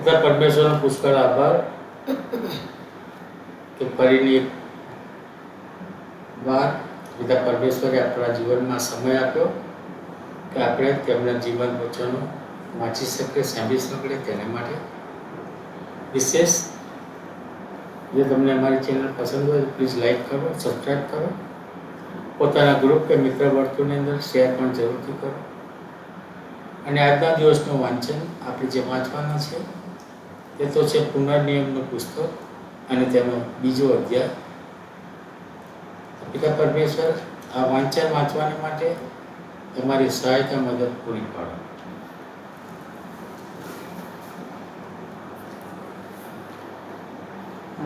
તથા પરમેશ્વરનો પુષ્કળ આભાર કે ફરીની એક વાર પિતા પરમેશ્વરે આપણા જીવનમાં સમય આપ્યો કે આપણે તેમના જીવન વચનો વાંચી શકીએ, સાંભળી શકીએ તેના માટે. વિશેષ જો તમને અમારી ચેનલ પસંદ હોય પ્લીઝ લાઈક કરો સબસ્ક્રાઈબ કરો. પોતાના ગ્રુપ કે મિત્ર વર્તુળની અંદર શેર પણ જરૂરથી કરો. અને આજના દિવસનું વાંચન આપણે જે વાંચવાના છે તે તો છે પુનર્નિયમનું પુસ્તક અને તેનો બીજો અધ્યાય. પિતા પરમેશ્વર, આ વાંચન વાંચવાને માટે તમારી સહાયતા મદદ પૂરી પાડો.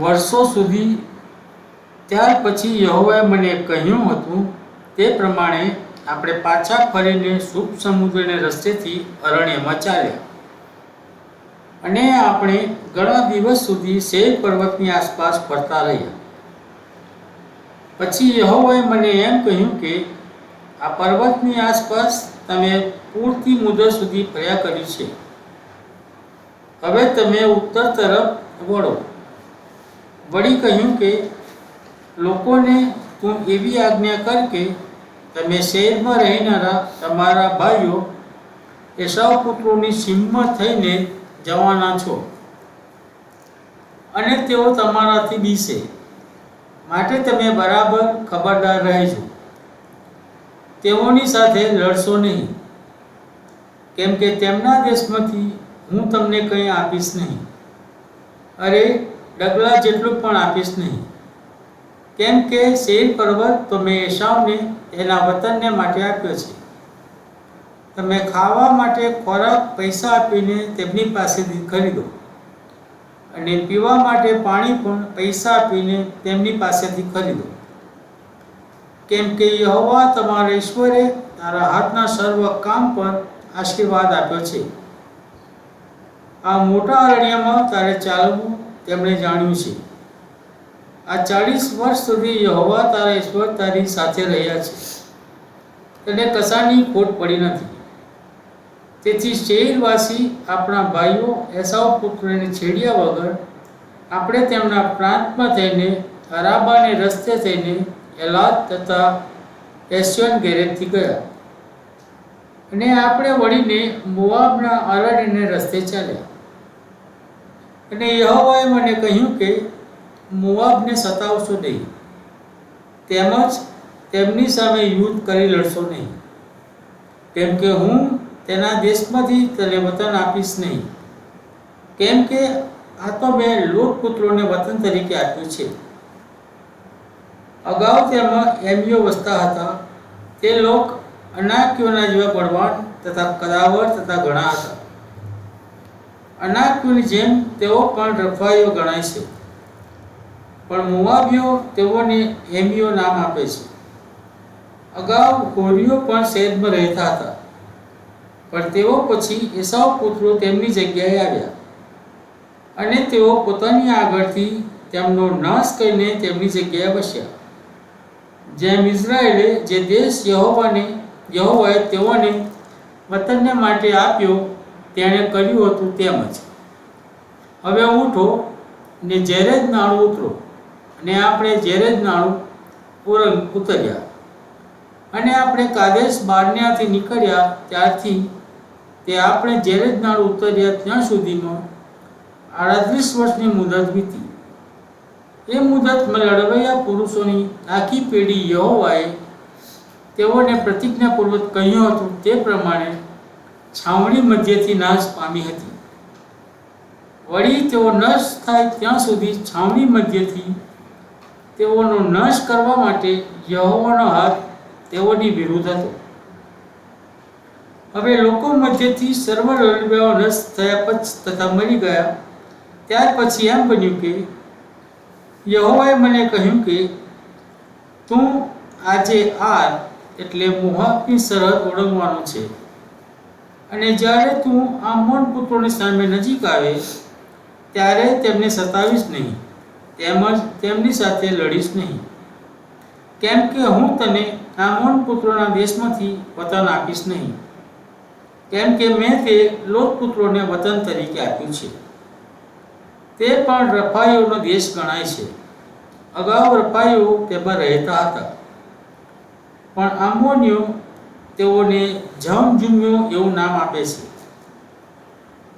વર્ષો સુધી, ત્યાર પછી યહોવાએ મને કહ્યું હતું તે પ્રમાણે આપણે પાછા ફરીને શુભ સમુદ્રને રસ્તેથી અરણ્યમાં ચાલ્યા. અને આપણે ઘણા દિવસ સુધી શેર પર્વતની આસપાસ ફરતા રહ્યા. પછી યહોવાએ મને એમ કહ્યું કે, આ પર્વતની આસપાસ તમે પૂરતી મુદત સુધી ફર્યા કરી છે. હવે તમે ઉત્તર તરફ વળો. વળી કહ્યું કે, લોકોને તું એવી આજ્ઞા કર કે તમે શહેરમાં રહેનારા તમારા ભાઈઓ, એસાવ પુત્રોની સિંહમાં થઈને જવાના છો. અને તેઓ તમારાથી બીશે માટે તમે બરાબર ખબરદાર રહેજો. તેઓની સાથે લડશો નહીં. કેમ કે તેમના દેશમાંથી હું તમને કંઈ આપીશ નહીં. અરે, ડગલા જેટલું પણ આપીશ નહીં. કેમ કે શેર પર્વત તો મેં એશાવને એના વતનને માટે આપ્યો છે. તમે ખાવા માટે ખોરાક, પૈસા આપીને તેમની પાસેથી ખરીદો. અને પીવા માટે પાણી પણ પૈસા આપીને તેમની પાસેથી ખરીદો. કેમ કે યહોવા તમારા ઈશ્વરે તારા હાથના સર્વ કામ પર આશીર્વાદ આપ્યો છે. આ મોટા અરણ્યમાં તારે ચાલવું તેમણે જાણ્યું છે. આ ચાલીસ વર્ષ સુધી યહોવા તારા ઈશ્વર તારી સાથે રહ્યા છે. તેને કશાની ખોટ પડી નથી. તેથી શહેરવાસી આપણા ભાઈઓ એસાવ પુત્રને છેડ્યા વગર આપણે તેમના પ્રાંતમાં થઈને અરાબાને રસ્તે થઈને એલાદ તથા એશિયન ગેરેજથી ગયા. અને આપણે વળીને મોવાબના અરણ્યને રસ્તે ચાલ્યા. અને યહોવાએ મને કહ્યું કે મોવાબને સતાવશો નહીં. તેમજ તેમની સામે યુદ્ધ કરી લડશો નહીં. કેમ કે હું તેના દેશમાંથી તને વતન આપીશ નહીં. કેમ કે આ તો મેં લોટ પુત્રોને વતન તરીકે આપ્યું છે. અગાઉ તેમાં એમીઓ વસતા હતા. તે લોક અનાક્યોના જેવા બળવાન તથા કદાવર તથા ઘણા હતા. અનાક્યોની જેમ તેઓ પણ રફાઈઓ ગણાય છે. પણ મુવાબીઓ તેઓને એમીઓ નામ આપે છે. અગાઉ હોરીઓ પણ શહેરમાં રહેતા હતા. પણ તેઓ પછી એસાવ પુત્રો તેમની જગ્યાએ આવ્યા. અને તેઓ પોતાની આગળથી તેમનો નાશ કરીને તેમની જગ્યાએ બસ્યા જેમ ઇઝરાયેલે જે દેશ યહોવાને, યહોવાએ તેઓને વતનને માટે આપ્યો, તેણે કર્યું હતું તેમ જ. હવે ઉઠો ને જેરેજ નાણું ઉતરો. અને આપણે જેરેજ નાણું ઉરંગ ઉતર્યા. અને આપણે કાદેશ બારન્યાથી નીકળ્યા ત્યારથી તે આપણે જ્યારે જ નાળ ઉતર્યા ત્યાં સુધીમાં આડત્રીસ વર્ષની મુદત વીતી. એ મુદતમાં લડવૈયા પુરુષોની આખી પેઢી યહોવાએ તેઓને પ્રતિજ્ઞાપૂર્વક કહ્યું હતું તે પ્રમાણે છાવણી મધ્યથી નાશ પામી હતી. વળી તેઓ નશ થાય ત્યાં સુધી છાવણી મધ્યથી તેઓનો નાશ કરવા માટે યહોવાનો હાથ તેઓની વિરુદ્ધ હતો. હવે લોકો મધ્યથી સર્વ લડવાઓ નષ્ટ થયા પછી તથા મરી ગયા. ત્યાર પછી એમ બન્યું કે, યહોવાએ મને કહ્યું કે, તું આજે આર એટલે મોહકની સરહદ ઓળંગવાનો છે. અને જ્યારે તું આમોન પુત્રોની સામે નજીક આવે, ત્યારે તેમને સતાવીશ નહીં, તેમજ તેમની સાથે લડીશ નહીં. કેમ કે હું તને આમોન પુત્રોના દેશમાંથી વતન આપીશ નહીં. કેમ કે મેં તે લોક પુત્રોને વતન તરીકે આપ્યું છે. તે પણ રફાઈઓનો દેશ ગણાય છે. અગાઉ રફાઈઓ તેમાં રહેતા હતા. પણ આમોનીઓ તેઓને જમજુમ્યો એવું નામ આપે છે.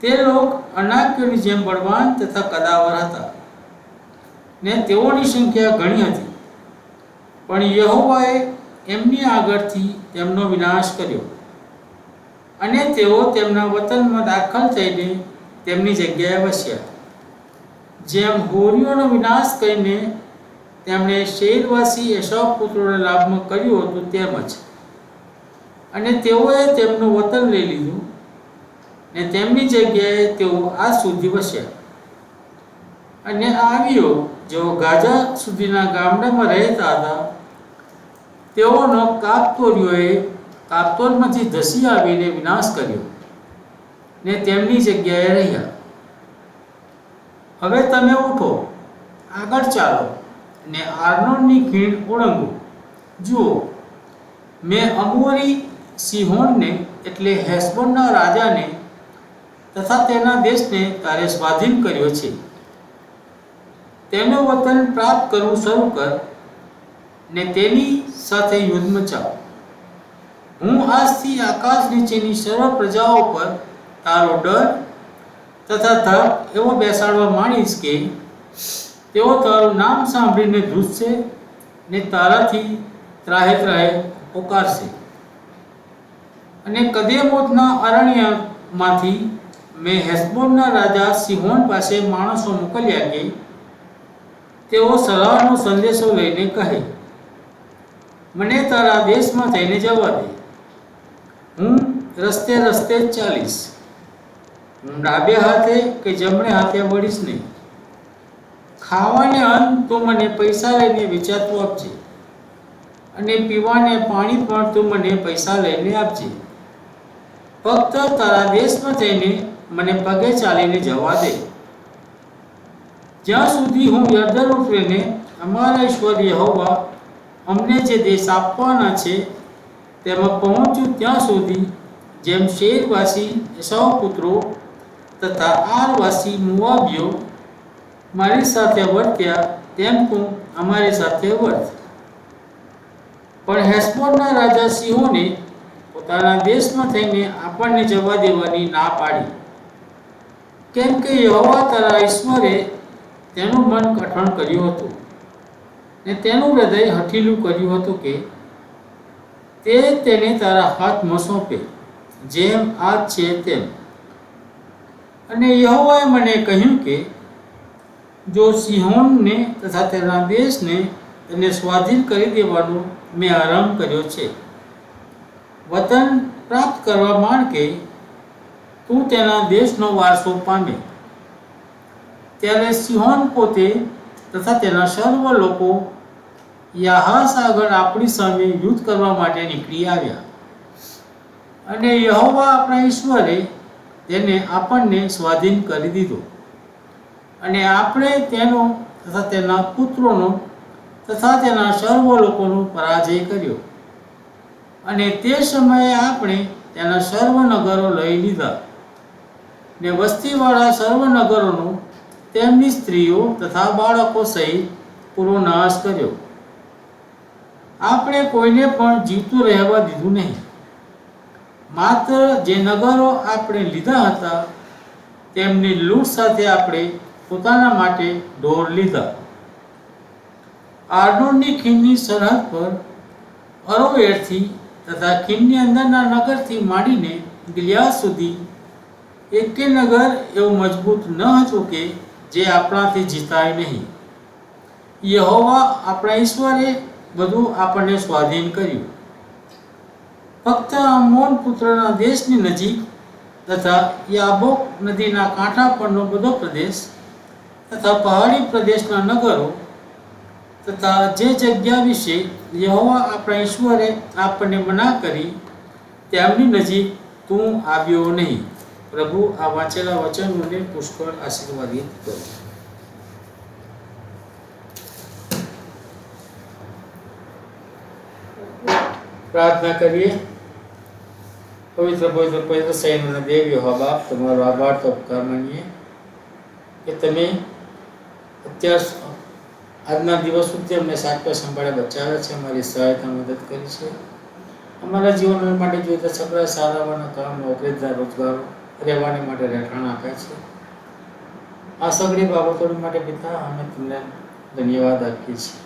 તે લોક અનાક્યોની જેમ બળવાન તથા કદાવર હતા. ને તેઓની સંખ્યા ઘણી હતી. પણ યહોવાએ એમની આગળથી તેમનો વિનાશ કર્યો. અને તેઓ તેમના વતનમાં દાખલ થઈને તેમની જગ્યાએ વસ્યા. જેમ હોરીઓનો વિનાશ કરીને તેમણે શેરવાસી એસવ પુત્રોના લાભમાં કર્યું હતું તેમ જ અને તેઓએ તેમનું વતન લઈ લીધું ને તેમની જગ્યાએ તેઓ આજ સુધી વસ્યા. અને આવ્યો જેઓ ગાજા સુધીના ગામડામાં રહેતા હતા તેઓનો કાપતોરીઓએ કાપતોરમાંથી ધસી આવીને વિનાશ કર્યો ને તેમની જગ્યાએ રહ્યા. હવે તમે ઉઠો, આગળ ચાલો ને આર્નોનની ખીણ ઓળંગો. જુઓ, મેં અમોરી સિહોનને એટલે હેસબોનના રાજાને તથા તેના દેશને તારે સ્વાધીન કર્યો છે. તેનું વતન પ્રાપ્ત કરવું શરૂ કર. ને તેની સાથે યુદ્ધ મચાવ હું આજથી આકાશ નીચેની સર્વ પ્રજાઓ પર તારો ડર તથા ધક એવો બેસાડવા માંડીશ કે તેઓ તારું નામ સાંભળીને ધ્રુજશે ને તારાથી ત્રાહે ત્રાહે પોકારશે. અને કદેમોતના અરણ્યમાંથી મેં હેસબોનના રાજા સિહોન પાસે માણસો મોકલ્યા કે તેઓ સલાહનો સંદેશો લઈને કહે. મને તારા દેશમાં થઈને જવા દે. હું રસ્તે રસ્તે જ ચાલીશ. હું ડાબે હાથે કે જમણે હાથે વળીશ નહીં. ખાવાને અન્ન તું મને પૈસા લઈને વેચાતું આપજે. અને પીવાને પાણી પણ તું મને પૈસા લઈને આપજે. ફક્ત તારા દેશમાં થઈને મને પગે ચાલીને જવા દે. જ્યાં સુધી હું યર્દન ઉતરીને અમારા ઈશ્વર યહોવા અમને જે દેશ આપવાના છે, તેમાં પહોંચ્યું ત્યાં સુધી જેમ શેરવાસી સૌ પુત્રો તથા આરવાસી મુવાબીઓ મારી સાથે વર્ત્યા, તેમ તું અમારી સાથે વર્ત. પણ હેસ્બોનના રાજા સિંહોને પોતાના દેશમાં થઈને આપણને જવા દેવાની ના પાડી. કેમ કે યહોવા તારા ઈશ્વરે તેનું મન કઠણ કર્યું હતું. ને તેનું હૃદય હઠીલું કર્યું હતું કે તે તેને તારા હાથમાં સોંપે, જેમ આ છે તેમ. અને યહોવાએ મને કહ્યું કે, જો સિંહોનને તથા તેના દેશને તેને સ્વાધીન કરી દેવાનો મેં આરંભ કર્યો છે, વતન પ્રાપ્ત કરવા માણકે તું તેના દેશનો વારસો પામે. ત્યારે સિંહોન પોતે તથા તેના સર્વ લોકો યાહાસ આગળ આપણી સામે યુદ્ધ કરવા માટે નીકળી આવ્યા. અને યહોવા આપણા ઈશ્વરે તેને આપણને સ્વાધીન કરી દીધો. અને આપણે તેનો તથા તેના પુત્રોનો તથા તેના સર્વ લોકોનો પરાજય કર્યો. અને તે સમયે આપણે તેના સર્વ નગરો લઈ લીધા. ને વસ્તીવાળા સર્વ નગરોનો તેમની સ્ત્રીઓ તથા બાળકો સહિત પૂરો નાશ કર્યો. આપણે કોઈને પણ જીવતું રહેવા દીધું નહીં. માત્ર જે નગરો આપણે લીધા હતા, તેમની લૂંટ સાથે આપણે પોતાના માટે ઢોર લીધા. આર્નોનની ખીણની સરહદ પર અરોવેરથી તથા ખીણની અંદરના નગરથી માંડીને ગિલિયા સુધી એકે નગર એવું મજબૂત ન હતું કે જે આપણાથી જીતાય નહીં. યહોવા આપણા ઈશ્વરે બધું આપણને સ્વાધીન કર્યું. ફક્ત અમોન પુત્રના દેશની નજીક તથા યાબોક નદીના કાંઠા પરનો બધો પ્રદેશ તથા પહાડી પ્રદેશના નગરો તથા જે જગ્યા વિશે યહોવા આપણા ઈશ્વરે આપણને મના કરી, તેમની નજીક તું આવ્યો નહીં. પ્રભુ આ વાંચેલા વચનોને પુષ્કળ આશીર્વાદિત કરો. પ્રાર્થના કરીએ. પવિત્ર પવિત્ર પવિત્ર સૈન્યના દેવ યહોવા બાપ, તમારો આભાર તો ઉપકાર માનીએ કે તમે અત્યાર આજના દિવસ સુધી અમને સાચવા સંભાળે બચાવ્યા છે, અમારી સહાયતા મદદ કરી છે. અમારા જીવન માટે જોઈતા સગળા સારાવાના કામ નોકરીદાર રોજગારો રહેવાની માટે રહેઠાણ આપે છે. આ સગળી બાબતોની માટે પિતા, અમે તમને ધન્યવાદ આપીએ છીએ.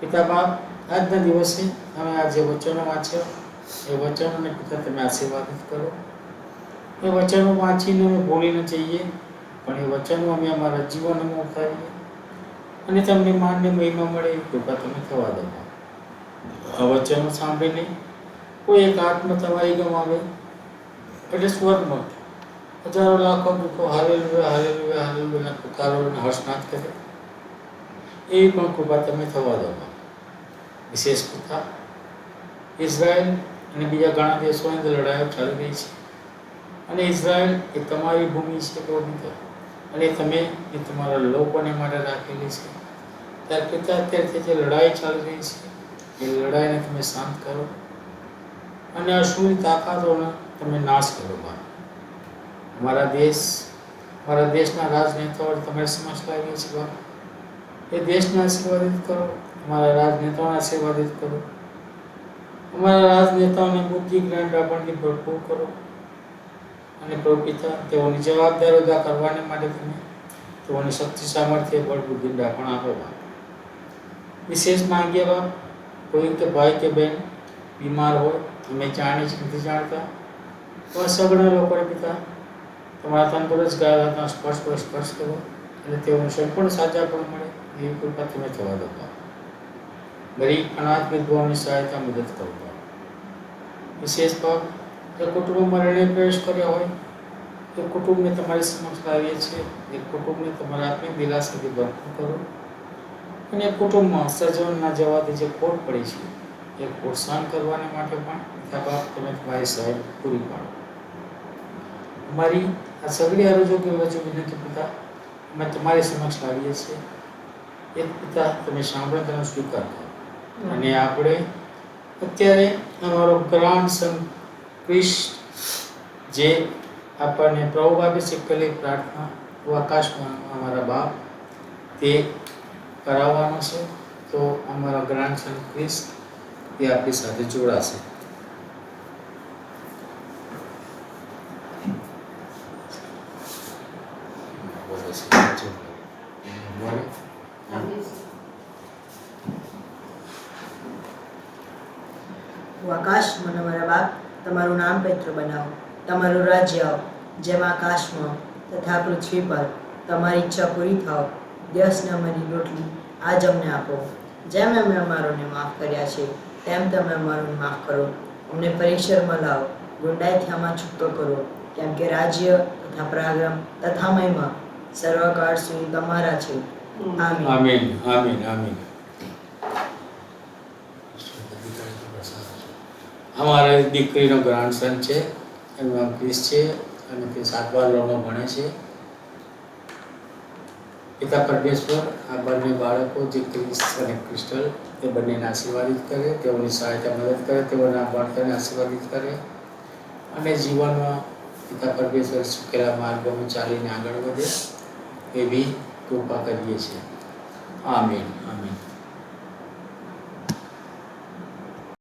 પિતા બાપ, આજના દિવસે અમે આ જે વચનો વાંચ્યા, એ વચનોને પિતા તમે આશીર્વાદિત કરો. એ વચનો વાંચીને અમે ભૂલી ન જઈએ, પણ એ વચનો અમે અમારા જીવનમાં ઉતારીએ. અને તમને માનને મહિમા મળે, એ કૃપા તમે થવા દો. આ વચનો સાંભળીને કોઈ એક આત્મ તમારી ગમાવે એટલે સ્વર્ગમાં હજારો લાખો દુઃખો, હાલેલુયા હાલેલુયા હાલેલુયા પુકારો હર્ષનાથ કરે. એવી પણ કૃપા તમે થવા દો. વિશેષ કૃપા. ઇઝરાયલ અને બીજા ઘણા દેશોની અંદર લડાઈઓ ચાલી રહી છે. અને ઇઝરાયલ એ તમારી ભૂમિ છે પ્રભુ અને તમે એ તમારા લોકોને માટે રાખેલી છે. ત્યાર પિતા અત્યારથી જે લડાઈ ચાલી રહી છે, એ લડાઈને તમે શાંત કરો. અને અશુરી તાકાતોનો તમે નાશ કરો મારો. અમારા દેશ, અમારા દેશના રાજનેતાઓ તમારી સમક્ષ લાવીએ છીએ એ દેશને આશીર્વાદિત કરો, અમારા રાજનેતાઓને આશીર્વાદિત કરો. અમારા રાજનેતાઓને બુદ્ધિ જ્ઞાન આપણને ભરપૂર કરો. અને પ્રભુ તેઓની જવાબદારી અદા કરવાને માટે તમે તેઓની શક્તિ સામર્થ્ય, બળ, બુદ્ધિ પણ આપો બાપ. વિશેષ માંગીએ બાપ, કોઈ કે ભાઈ કે બહેન બીમાર હોય અમે જાણીએ છીએ નથી જાણતા. તો સગણ લોકોને પિતા તમારા તંદુરસ્ત ગયા હતા, સ્પર્શ પર સ્પર્શ કરો. અને તેઓને સંપૂર્ણ સાજા પણ મળે, એવી કૃપા તમે થવા દો. ગરીબ અનાથ વિધવાઓની સહાયતા મદદ કરો વિશેષ ભાગ જે કુટુંબમાં રણે પ્રવેશ કર્યો હોય, એ કુટુંબને તમારી સમક્ષ લાવીએ છીએ, એ કુટુંબને તમારા આત્મિક દિલાસાથી ભરપૂર કરો. અને કુટુંબમાં સર્જનના જવાથી જે ખોટ પડી છે, એ પ્રોત્સાહન સહન કરવાને માટે પણ પિતા બાપ તમે તમારી સહાય પૂરી પાડો. અમારી આ સગડી અરજો કે રજૂ વિનંતી પિતા. અમે તમારી સમક્ષ લાવીએ છીએ. એક પિતા તમે સાંભળો તેનો સ્વીકાર કરો. અને આપણે અત્યારે અમારો ગ્રાન્ડ સન ક્રિશ જે આપણને પ્રભુ આપે છે પેલી પ્રાર્થના આકાશમાં અમારા બાપ તે કરાવવાનો છે. તો અમારા ગ્રાન્ડ સન ક્રિસ્ટ એ આપણી સાથે જોડાશે બોલો. હું આકાશમાં અમારા બાપ તમારું નામ પવિત્ર બનાવો. તમારું રાજ્ય જેમાં આકાશમાં તથા પૃથ્વી પર તમારી ઈચ્છા પૂરી થાવ દિવસને અમારી રોટલી આજ અમને આપો. જેમ અમે અમારોને માફ કર્યા છે તેમ તમે અમારોને માફ કરો. અમને પરીક્ષામાં લાવો ગુંડાઈથી આમાં છૂટો કરો. કેમ કે રાજ્ય તથા પરાક્રમ તથા મહિમા સર્વકાળ સુધી તમારા છે. આમીન. આમીન આમીન આમીન. અમારા દીકરીનો ગ્રાન્ડસન છે, એનું નામ ક્રિસ છે અને તે સાતમા ધોરણમાં ભણે છે. પિતા પરમેશ્વર, આ બંને બાળકો જે ક્રિસ અને ક્રિસ્ટલ, તે બંનેને આશીર્વાદિત કરે, તેઓની સહાયતા મદદ કરે, તેઓના ભણતરને આશીર્વાદિત કરે અને જીવનમાં પિતા પરમેશ્વર શીખેલા માર્ગોમાં ચાલીને આગળ વધે એવી કૃપા કરીએ છીએ. આમીન આમીન.